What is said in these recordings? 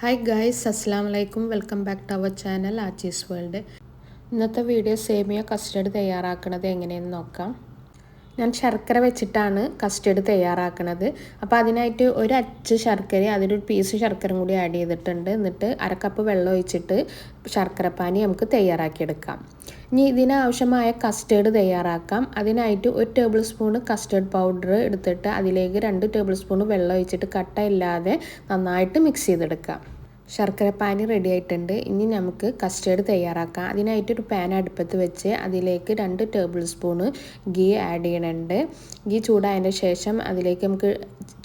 Hi guys അസ്സാം വലൈക്കും welcome back to our channel ആച്ചീസ് world ഇന്നത്തെ വീഡിയോ സേമിയ കസ്റ്റഡ് തയ്യാറാക്കുന്നത് എങ്ങനെയെന്ന് നോക്കാം. ഞാൻ ശർക്കര വെച്ചിട്ടാണ് കസ്റ്റേർഡ് തയ്യാറാക്കുന്നത് അപ്പോൾ അതിനായിട്ട് ഒരു അച്ച് ശർക്കര ഒരു പീസ് ശർക്കരയും കൂടി ആഡ് ചെയ്തിട്ടുണ്ട്. എന്നിട്ട് അരക്കപ്പ് വെള്ളം ഒഴിച്ചിട്ട് ശർക്കരപ്പാനി നമുക്ക് തയ്യാറാക്കിയെടുക്കാം. ഇനി ഇതിനാവശ്യമായ കസ്റ്റേർഡ് തയ്യാറാക്കാം. അതിനായിട്ട് ഒരു ടേബിൾ സ്പൂൺ കസ്റ്റേർഡ് പൗഡർ എടുത്തിട്ട് അതിലേക്ക് രണ്ട് ടേബിൾ സ്പൂൺ വെള്ളം ഒഴിച്ചിട്ട് കട്ട ഇല്ലാതെ നന്നായിട്ട് മിക്സ് ചെയ്തെടുക്കാം. ശർക്കരപ്പാനി റെഡി ആയിട്ടുണ്ട്. ഇനി നമുക്ക് കസ്റ്റേർഡ് തയ്യാറാക്കാം. അതിനായിട്ട് ഒരു പാൻ അടുപ്പത്ത് വെച്ച് അതിലേക്ക് രണ്ട് ടേബിൾ സ്പൂണ് ഗീ ആഡ് ചെയ്യണുണ്ട്. ഗീ ചൂടായതിന്റെ ശേഷം അതിലേക്ക് നമുക്ക്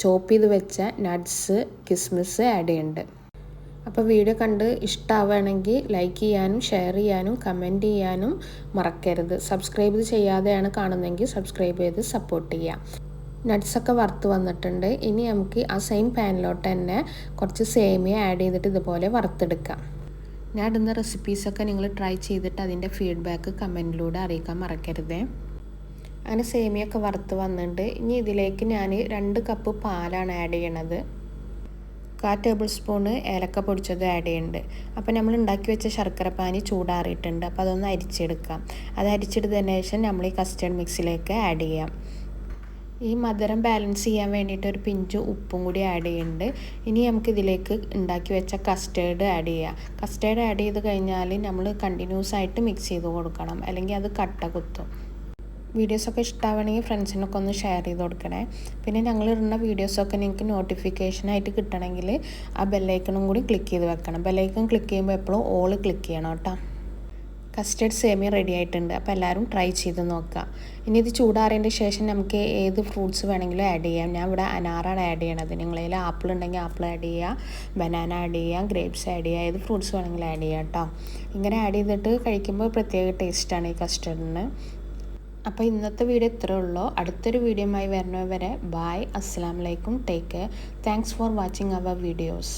ചോപ്പ് ചെയ്ത് വെച്ച നട്ട്സ് കിസ്മിസ് ആഡ് ചെയ്യുന്നുണ്ട് അപ്പോൾ വീഡിയോ കണ്ട് ഇഷ്ടമാവുകയാണെങ്കിൽ ലൈക്ക് ചെയ്യാനും ഷെയർ ചെയ്യാനും കമന്റ് ചെയ്യാനും മറക്കരുത്. സബ്സ്ക്രൈബ് ചെയ്യാതെയാണ് കാണുന്നതെങ്കിൽ സബ്സ്ക്രൈബ് ചെയ്ത് സപ്പോർട്ട് ചെയ്യാം. നട്ട്സൊക്കെ വറുത്ത് വന്നിട്ടുണ്ട്. ഇനി നമുക്ക് ആ സെയിം പാനിലോട്ട് തന്നെ കുറച്ച് സേമിയ ആഡ് ചെയ്തിട്ട് ഇതുപോലെ വറുത്തെടുക്കാം. ഞാൻ ഇടുന്ന റെസിപ്പീസൊക്കെ നിങ്ങൾ ട്രൈ ചെയ്തിട്ട് അതിന്റെ ഫീഡ്ബാക്ക് കമന്റിലൂടെ അറിയിക്കാൻ മറക്കരുതേ. അങ്ങനെ സേമിയൊക്കെ വറുത്ത് വന്നിട്ടുണ്ട്. ഇനി ഇതിലേക്ക് ഞാൻ രണ്ട് കപ്പ് പാലാണ് ആഡ് ചെയ്യണത്. കാ ടേബിൾ സ്പൂണ് ഏലക്ക പൊടിച്ചത് ആഡ് ചെയ്യുന്നുണ്ട് അപ്പോൾ നമ്മൾ ഉണ്ടാക്കി വെച്ച ശർക്കര പാനി ചൂടാറിയിട്ടുണ്ട്. അപ്പോൾ അതൊന്ന് അരിച്ചെടുക്കാം. അത് അരിച്ചെടുത്തതിന് ശേഷം നമ്മൾ ഈ കസ്റ്റേർഡ് മിക്സിലേക്ക് ആഡ് ചെയ്യാം. ഈ മധുരം ബാലൻസ് ചെയ്യാൻ വേണ്ടിയിട്ട് ഒരു പിഞ്ച് ഉപ്പും കൂടി ആഡ് ചെയ്യുന്നുണ്ട് ഇനി നമുക്ക് ഇതിലേക്ക് ഉണ്ടാക്കി വെച്ച കസ്റ്റേർഡ് ആഡ് ചെയ്യാം. കസ്റ്റേർഡ് ആഡ് ചെയ്ത് കഴിഞ്ഞാൽ നമ്മൾ കണ്ടിന്യൂസ് ആയിട്ട് മിക്സ് ചെയ്ത് കൊടുക്കണം. അല്ലെങ്കിൽ അത് കട്ട കുത്തും. വീഡിയോസൊക്കെ ഇഷ്ടമാവണമെങ്കിൽ ഫ്രണ്ട്സിനൊക്കെ ഒന്ന് ഷെയർ ചെയ്ത് കൊടുക്കണേ. പിന്നെ ഞങ്ങൾ ഇടുന്ന വീഡിയോസൊക്കെ നിങ്ങൾക്ക് നോട്ടിഫിക്കേഷനായിട്ട് കിട്ടണമെങ്കിൽ ആ ബെല്ലൈക്കണും കൂടി ക്ലിക്ക് ചെയ്ത് വെക്കണം. ബെല്ലൈക്കൺ ക്ലിക്ക് ചെയ്യുമ്പോൾ എപ്പോഴും ഓൾ ക്ലിക്ക് ചെയ്യണം കേട്ടോ. കസ്റ്റേർഡ് സേമിയ റെഡി ആയിട്ടുണ്ട്. അപ്പോൾ എല്ലാവരും ട്രൈ ചെയ്ത് നോക്കുക. ഇനി ഇത് ചൂടാറിയതിന്റെ ശേഷം നമുക്ക് ഏത് ഫ്രൂട്ട്സ് വേണമെങ്കിലും ആഡ് ചെയ്യാം. ഞാൻ ഇവിടെ അനാറാണ് ആഡ് ചെയ്യണത്. നിങ്ങളതിൽ ആപ്പിൾ ഉണ്ടെങ്കിൽ ആപ്പിൾ ആഡ് ചെയ്യുക. ബനാന ആഡ് ചെയ്യുക. ഗ്രേപ്സ് ആഡ് ചെയ്യുക. ഏത് ഫ്രൂട്ട്സ് വേണമെങ്കിലും ആഡ് ചെയ്യാം കേട്ടോ ഇങ്ങനെ ആഡ് ചെയ്തിട്ട് കഴിക്കുമ്പോൾ പ്രത്യേക ടേസ്റ്റാണ് ഈ കസ്റ്റേർഡിന് അപ്പോൾ ഇന്നത്തെ വീഡിയോ ഇത്രേ ഉള്ളൂ. അടുത്തൊരു വീഡിയോയുമായി വരുന്നവരെ ബായ് അസ്സാം വലൈക്കും take care thanks for watching our videos